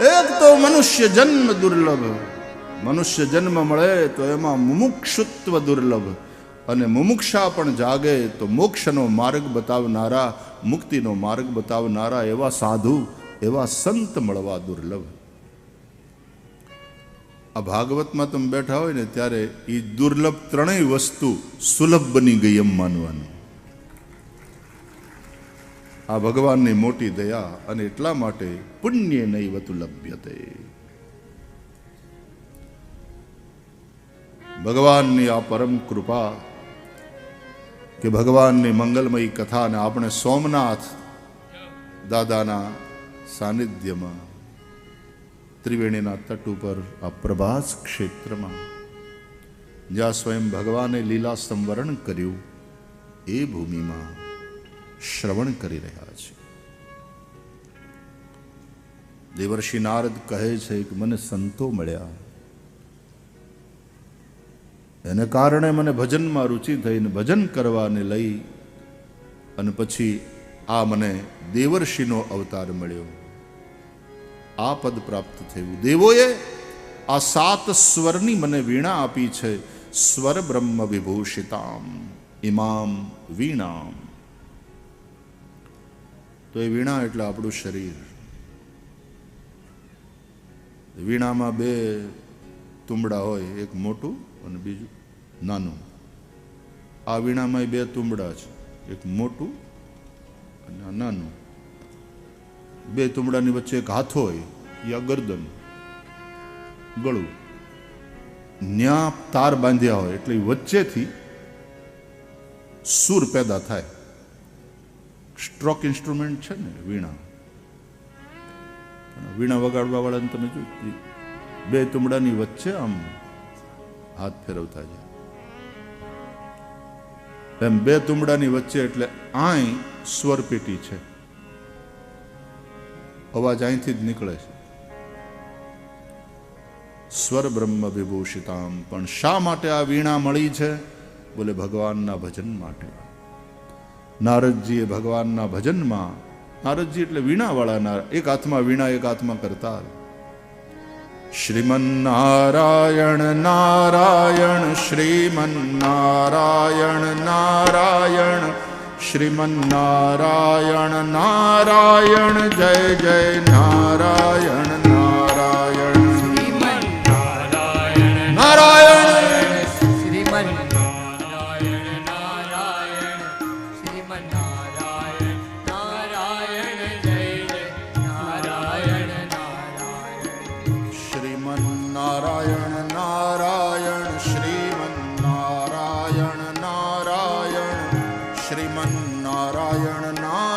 એક તો મનુષ્ય જન્મ દુર્લભ. મનુષ્ય જન્મ મળે તો એમાં મુમુક્ષુત્વ દુર્લભ. અને મુમુક્ષા પણ જાગે તો મોક્ષનો માર્ગ બતાવનારા, મુક્તિનો માર્ગ બતાવનારા એવા સાધુ, એવા સંત મળવા દુર્લભ. આ ભાગવતમાં તમે બેઠા હોય ને ત્યારે એ દુર્લભ ત્રણેય વસ્તુ સુલભ બની ગઈ એમ માનવાનું. આ ભગવાનની મોટી દયા અને એટલા માટે પુણ્ય નૈવતુ લભ્યતે. ભગવાનની આ પરમ કૃપા કે ભગવાનની મંગલમય કથા અને આપણે સોમનાથ દાદાના સાનિધ્યમાં ત્રિવેણીના તટ ઉપર આ પ્રભાસ ક્ષેત્રમાં જ્યાં સ્વયં ભગવાને લીલા સંવરણ કર્યું એ ભૂમિમાં શ્રવણ કરી રહ્યા છે. દેવર્ષિ નારદ કહે છે કે મને સંતો મળ્યા. એને કારણે મને ભજનમાં રુચિ થઈને ભજન કરવાને લઈ અને પછી આ મને દેવર્ષિનો અવતાર મળ્યો. આ પદ પ્રાપ્ત થયું. દેવોએ આ સાત સ્વરની મને વીણા આપી છે. સ્વર બ્રહ્મ વિભૂષિતામ. ઇમામ વીણામ. તો એ વીણા એટલે આપણું શરીર. વીણામાં બે તુંબડા હોય, એક મોટું અને બીજું નાનું. આ વીણામાં બે તુંબડા છે, એક મોટું અને નાનું. બે તુંબડાની વચ્ચે એક હાથો હોય યા ગરદન ગળું. ન્યા તાર બાંધ્યા હોય, એટલે વચ્ચેથી સૂર પેદા થાય. સ્ટ્રોક ઇન્સ્ટ્રુમેન્ટ છે ને વીણા. વીણા વગાડવા વાળાને તમે જો બે તુમડાની વચ્ચે આમ હાથ ફેરવતા જાય એમ બે તુમડાની વચ્ચે એટલે આય સ્વર પેટી છે. અવાજ અહીંથી જ નીકળે છે. સ્વર બ્રહ્મ વિભૂષિતામ પણ શા માટે આ વીણા મળી છે? બોલે ભગવાનના ભજન માટે. નારદજીએ ભગવાનના ભજનમાં નારદજી એટલે વીણાવાળા એક હાથમાં વીણા એક હાથમાં કરતા શ્રીમન્નારાયણ નારાયણ શ્રીમન્નારાયણ નારાયણ શ્રીમન્નારાયણ નારાયણ જય જય નારાયણ નારાયણ. નારાયણ શ્રીમન નારાયણ! નારાયણ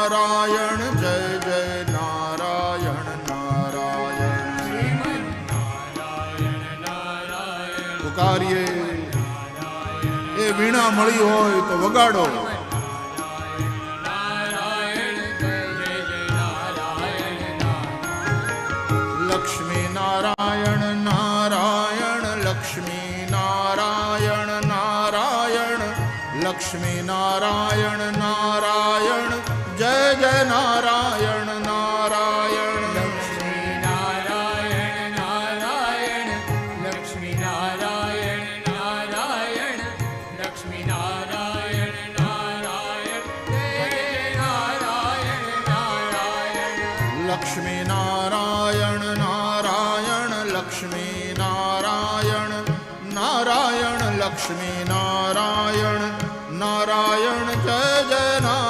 નારાયણ, જય જય નારાયણ નારાયણ. પુકારીએ. એ વીણા મળી હોય તો વગાડો. લક્ષ્મી નારાયણ નારાયણ, લક્ષ્મી નારાયણ નારાયણ, લક્ષ્મી નારાયણ નારાયણ જય જય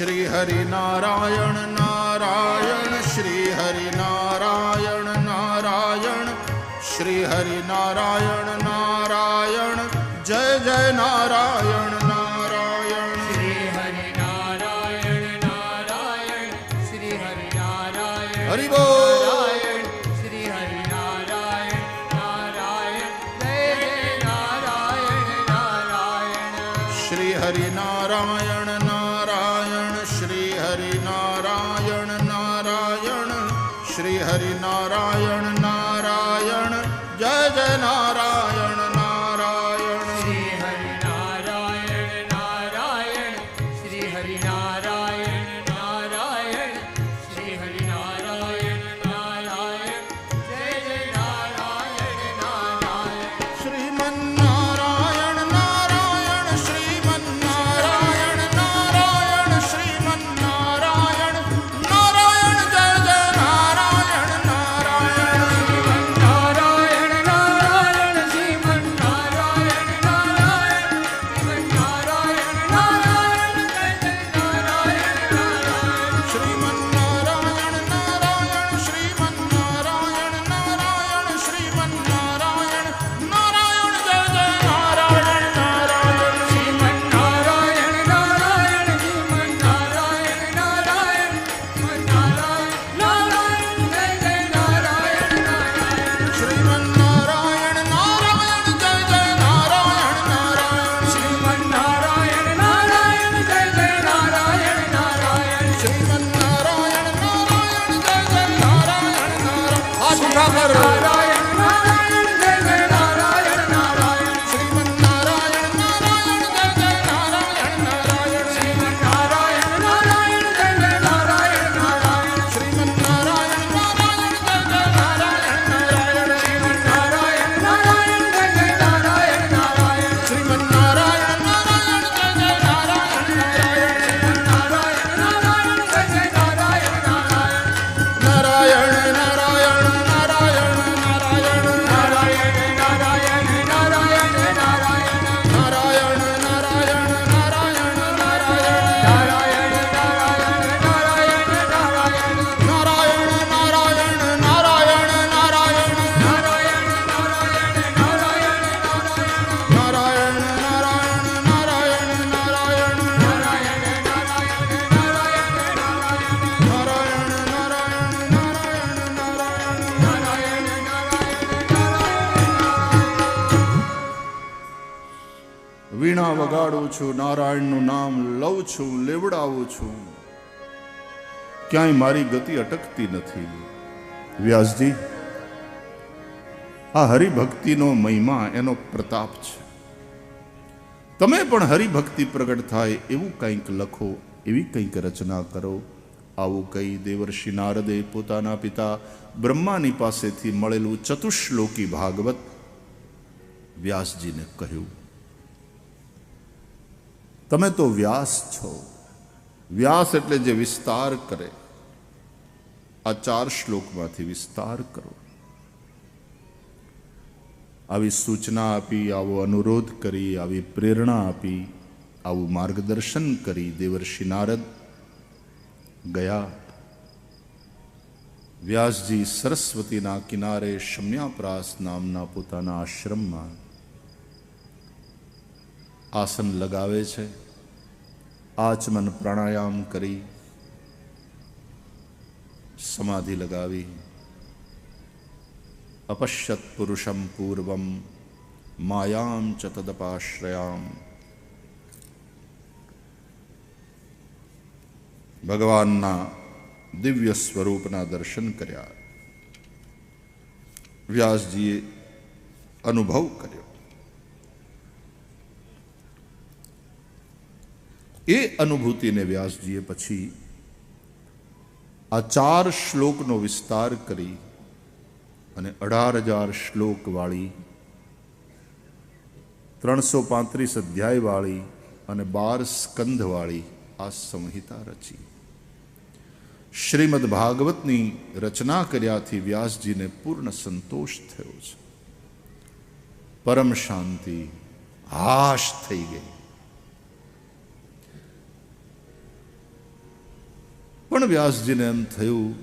श्री हरि नारायण नारायण श्री हरि नारायण नारायण श्री हरि नारायण नारायण जय जय नारायण શ્રી હરિનારાયણ વીણા વગાડું છું, નારાયણનું નામ લઉં છું, લેવડાવું છું. ક્યાંય મારી ગતિ અટકતી નથી. વ્યાસજી, આ હરિભક્તિનો મહિમા, એનો પ્રતાપ છે. તમે પણ હરિભક્તિ પ્રગટ થાય એવું કંઈક લખો, એવી કંઈક રચના કરો. આવું કહી દેવર્ષિ નારદે પોતાના પિતા બ્રહ્માની પાસેથી મળેલું ચતુશ્લોકી ભાગવત વ્યાસજીને કહ્યું. તમે તો વ્યાસ છો. વ્યાસ એટલે જે વિસ્તાર કરે, આ ચાર શ્લોકમાંથી વિસ્તાર કરો. આવી સૂચના આપી, આવો અનુરોધ કરી, આવી પ્રેરણા આપી, આવું માર્ગદર્શન કરી દેવર્ષિ નારદ ગયા. વ્યાસજી સરસ્વતીના કિનારે શમ્યાપ્રાસ નામના પોતાના આશ્રમમાં આસન લગાવે છે. આચમન પ્રાણાયામ કરી, સમાધિ લગાવી. અપશ્યત પુરુષમ પૂર્વમ, માયામ ચ તદપાશ્રયામ. ભગવાનના દિવ્ય સ્વરૂપના દર્શન કર્યા. વ્યાસજીએ અનુભવ કર્યો. એ અનુભૂતિને વ્યાસજીએ પછી આ ચાર શ્લોકનો વિસ્તાર કરી અને અઢાર હજાર શ્લોકવાળી, ત્રણસો પાંત્રીસ અધ્યાયવાળી અને બાર સ્કંધવાળી આ સંહિતા રચી. શ્રીમદ ભાગવતની રચના કર્યાથી વ્યાસજીને પૂર્ણ સંતોષ થયો છે. પરમ શાંતિ હાશ થઈ ગઈ. પણ વ્યાસજીને એમ થયું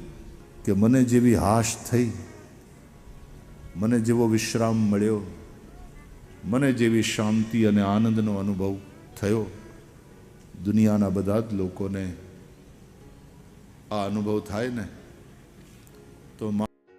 કે મને જેવી હાશ થઈ, મને જેવો વિશ્રામ મળ્યો, મને જેવી શાંતિ અને આનંદનો અનુભવ થયો, દુનિયાના બધા જ લોકોને આ અનુભવ થાય ને, તો